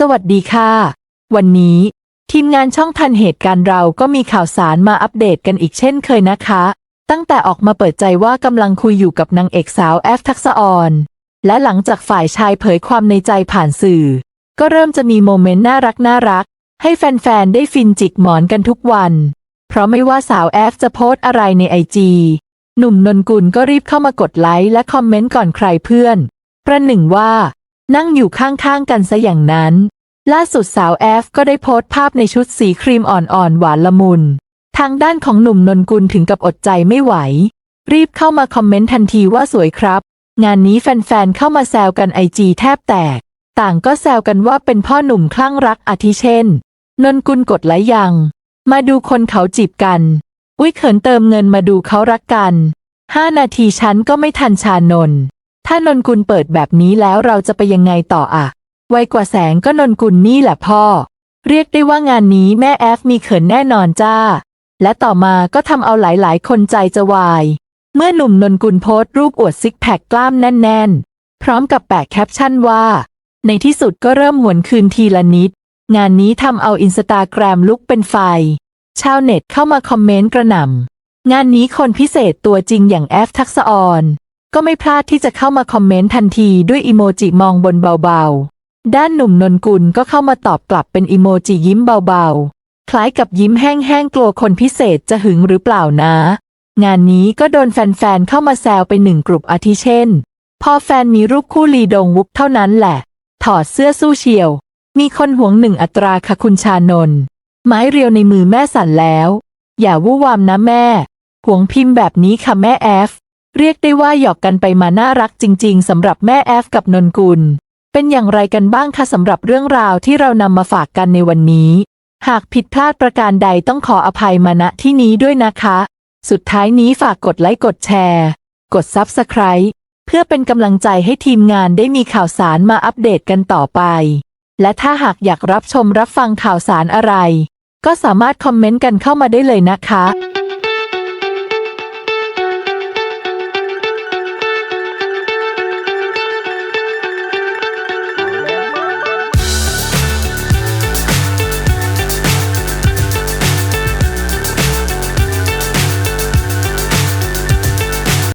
สวัสดีค่ะ วันนี้ ทีมงานช่องทันเหตุการณ์เราก็มีข่าวสารมาอัปเดตกันอีกเช่นเคยนะคะ ตั้งแต่ออกมาเปิดใจว่ากำลังคุยอยู่กับนางเอกสาวแอฟทักษะออน และหลังจากฝ่ายชายเผยความในใจผ่านสื่อ ก็เริ่มจะมีโมเมนต์น่ารักน่ารัก ให้แฟนๆ ได้ฟินจิกหมอนกันทุกวัน เพราะไม่ว่าสาวแอฟจะโพสอะไรในไอจีหนุ่มนนกุลก็รีบเข้ามากดไลค์และคอมเมนต์ก่อนใครเพื่อน ประหนึ่งว่า นั่งอยู่ข้างๆกันซะอย่างนั้น ล่าสุดสาวแอฟก็ได้โพสต์ภาพในชุดสีครีมอ่อนๆหวานละมุน ทางด้านของหนุ่มนนกุลถึงกับอดใจไม่ไหว รีบเข้ามาคอมเมนต์ทันทีว่าสวยครับ งานนี้แฟนๆเข้ามาแซวกันไอจีแทบแตก ต่างก็แซวกันว่าเป็นพ่อหนุ่มคลั่งรักอาทิเช่น นนกุลกดไลค์ยัง มาดูคนเขาจีบกัน อุ้ยเขินเติมเงินมาดูเขารักกันห้านาทีฉันก็ไม่ทันชานน ถ้านนกุลเปิดแบบนี้แล้วเราจะไปยังไงต่ออะไวกว่าแสงก็นนกุลนี่แหละพ่อ เรียกได้ว่างานนี้แม่แอฟมีเขินแน่นอนจ้า และต่อมาก็ทำเอาหลายๆ คนใจจะวาย เมื่อหนุ่มนนกุลโพสต์รูปอวดซิกแพคกล้ามแน่น ๆ พร้อมกับแปะแคปชั่นว่า ในที่สุดก็เริ่มหวนคืนทีละนิด งานนี้ทำเอาอินสตาแกรมลุกเป็นไฟ ชาวเน็ตเข้ามาคอมเมนต์กระหน่ำงานนี้คนพิเศษตัวจริงอย่างแอฟทักษะออน ก็ไม่พลาดที่จะเข้ามาคอมเมนต์ทันทีด้วยอีโมจิมองบนเบาๆ ด้านหนุ่มนนกุลก็เข้ามาตอบกลับเป็นอีโมจิยิ้มเบาๆ คล้ายกับยิ้มแห้งๆ กลัวคนพิเศษจะหึงหรือเปล่านะ งานนี้ก็โดนแฟนๆ เข้ามาแซวไปหนึ่งกลุ่มอาทิเช่น พอแฟนมีรูปคู่ลีดงวุบเท่านั้นแหละ ถอดเสื้อสู้เชียว มีคนหวงหนึ่งอัตราค่ะคุณชานนท์ไม้เรียวในมือแม่สั่นแล้ว อย่าวู่วามนะแม่ หวงพิมพ์แบบนี้ค่ะแม่แอฟ เรียกได้ว่าหยอกกันไปมาน่ารักจริง ๆสำหรับแม่แอฟกับนนกุล เป็นอย่างไรกันบ้างคะสำหรับเรื่องราวที่เรานำมาฝากกันในวันนี้ หากผิดพลาดประการใดต้องขออภัยมาณที่นี้ด้วยนะคะ สุดท้ายนี้ฝากกดไลค์กดแชร์ กด Subscribe เพื่อเป็นกำลังใจให้ทีมงานได้มีข่าวสารมาอัปเดตกันต่อไป และถ้าหากอยากรับชมรับฟังข่าวสารอะไร ก็สามารถคอมเมนต์กันเข้ามาได้เลยนะคะ